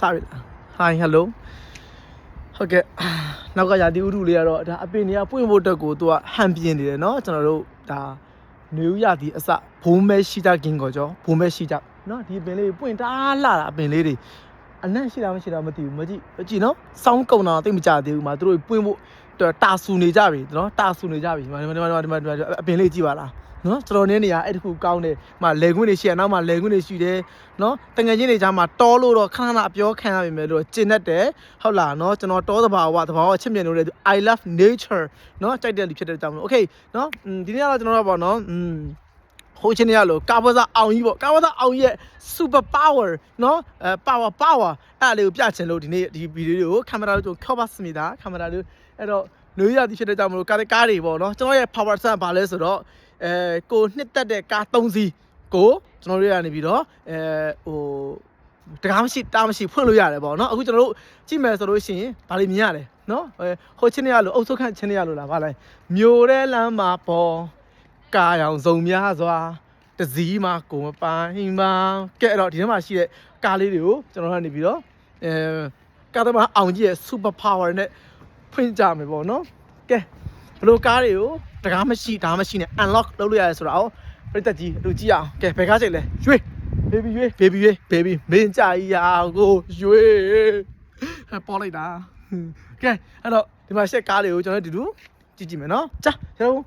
စပြီလား Hi hello ဟုတ်ကဲ့နောက်ကရာသီဥတုလေးကတော့ဒါအပင်တွေကပွင့်ဖို့အတွက်ကိုသူကဟန်ပြင်းနေတယ်เนาะကျွန်တော်တို့ဒါနေဦးရာသီအစဘုံမဲရှိကြကင်းကောကြောဘုံမဲရှိကြเนาะဒီအပင်လေးပွင့်တားလာတာအပင်လေးတွေအနက်ရှိတာမရှိတာမသိဘူးမကြည့်မကြည့်နော်စောင်းကုံတာတိတ်မကြသေးဘူးမှာသူတို့ပွင့်ဖို့ တာဆူနေကြပြီနော်တာဆူနေကြပြီဒီမှာဒီမှာဒီမှာဒီမှာအပင်လေးကြည့်ပါလားနော်ကျွန်တော်နေနေရအဲ့တခုကောင်းတယ်။မှာလေခွင်းတွေရှိရနောက်မှာလေခွင်းတွေရှိတယ်။နော်တငယ်ချင်းတွေကြားမှာတောလို့တော့ခဏခဏအပြောခံရပါမယ်လို့ကျင်တတ်တယ်။ဟုတ်လားနော်ကျွန်တော်တောသဘာဝသဘာဝချစ်မြတ်လို့လေ I love nature နော်ကြိုက်တဲ့လူဖြစ်တဲ့ကြောင့်မို့ Okay နော်ဒီနေ့ကတော့ကျွန်တော်တို့ပေါ့နော် ဟိုချင်းရလို့ကာဘဇာအောင်ကြီးပေါ့ကာဘဇာအောင်ကြီးရဲ့ super power နော်အဲ power power အဲ့ဒါလေးကိုပြချင်လို့ဒီနေ့ဒီဗီဒီယိုကိုကင်မရာလေးကိုခောက်ပါစမိတာကင်မရာလေးအဲ့တော့လူရသည်ဖြစ်တဲ့ကြောင့်မလို့ကားကားတွေပေါ့နော်ကျွန်တော်ရဲ့ power set ဘာလဲဆိုတော့အဲကိုနှစ်သက်တဲ့ကား3စီးကိုကျွန်တော်တို့ရနေပြီးတော့အဲဟိုတကားမရှိတားမရှိဖွင့်လို့ရတယ်ပေါ့နော်အခုကျွန်တော်တို့ကြည့်မယ်ဆိုလို့ရှိရင်ဗာလိမြင်ရတယ်နော်အဲဟိုချင်းရလို့အုပ်စုခန့်ချင်းရလို့လားဗာလဲမျိုးတဲ့လမ်းမှာပေါ် ကာရောင်စုံများစွာတစည်းမှာကိုမပိုင်းမှာကဲအဲ့တော့ဒီထဲမှာရှိတဲ့ကားလေးတွေကိုကျွန်တော်တို့ကနေပြီးတော့အဲကားသမားအောင်ကြီးရဲ့ super power နဲ့ဖွင့်ကြမယ်ပေါ့နော်ကဲဘယ်လိုကားတွေကိုတကားမရှိဒါမှမရှိနဲ့ unlock လုပ်လို့ရတယ်ဆိုတော့ပြည့်တက်ကြီးအတူကြည့်အောင်ကဲဘယ်ကားချိန်လဲရွေး baby ရွေး baby ရွေး baby မင်းကြကြီးရာကိုရွေးဟဲ့ပေါ်လိုက်တာကဲအဲ့တော့ဒီမှာရှက်ကားတွေကိုကျွန်တော်တို့ဒီလိုကြည့်ကြည့်မယ်နော်ကြာကျွန်တော်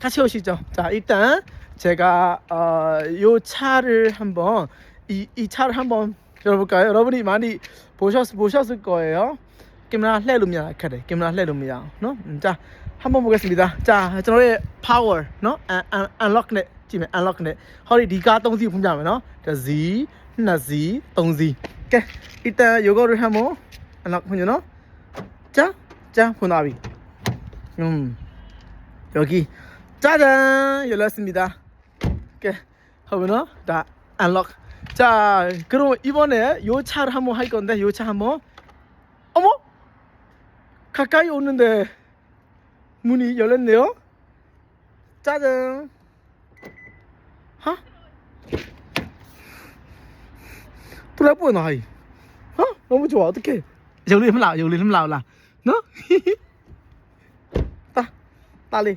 같이 오시죠. 자, 일단 제가 어, 요 차를 한번 이, 이 차를 한번 열어볼까요? 여러분이 많이 보셨, 보셨을 거예요. 김나 레룸이야, 그래. 김나 레룸이야. 너? 자, 한번 보겠습니다. 자, 저의 파워, 너? unlock네. 지금 안 럭네. 허리 리가 동지 분자면, 너? 자, Z, 나 Z, 동지. 오케이. 일단 요거를 한번 unlock 너? 자, 자, 보나비. 음. 여기 짜잔 열렸습니다. 오케이 하면은 다 unlock. 자 그럼 이번에 요 차를 한번 할 건데 요 차 한번 어머 가까이 오는데 문이 열렸네요. 짜잔. 하? 돌아보나 하이. 어? 너무 좋아. 어떡해. 힘 나올라. 너? 따. 딸리.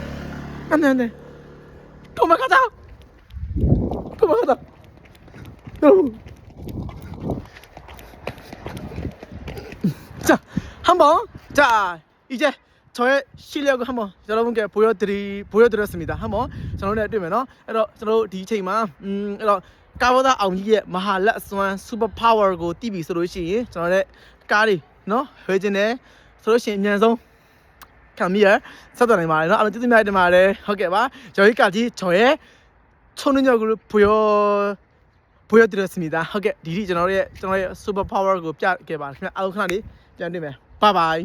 안돼 안돼. 도망가자. 도망가자. 여러분. 자 한번 자 이제 저의 실력을 한번 여러분께 보여드리 보여드렸습니다. 한번 저는 되면은 이런 저로 디체이만 음 이런 까보다 아웅이의 마할라스완 슈퍼파워고 TV 所有信저의 까리 너 회진의 所有信念中 ခြင်းတယ်ဆိုလို့ရှိရင်အမြန်ဆုံး ခံပြီးရဆက်သွယ်နိုင်ပါတယ်เนาะအားလုံးကျေးဇူးများတင်ပါတယ်ဟုတ်ကဲ့ပါ저희까지저의초능력을보여 보여드렸습니다ဟုတ်ကဲ့ဒီဒီကျွန်တော်တို့ရဲ့ကျွန်တော်ရဲ့ super power ကိုပြခဲ့ပါခင်ဗျအားလုံးခဏလေးပြန်တွေ့မယ် bye bye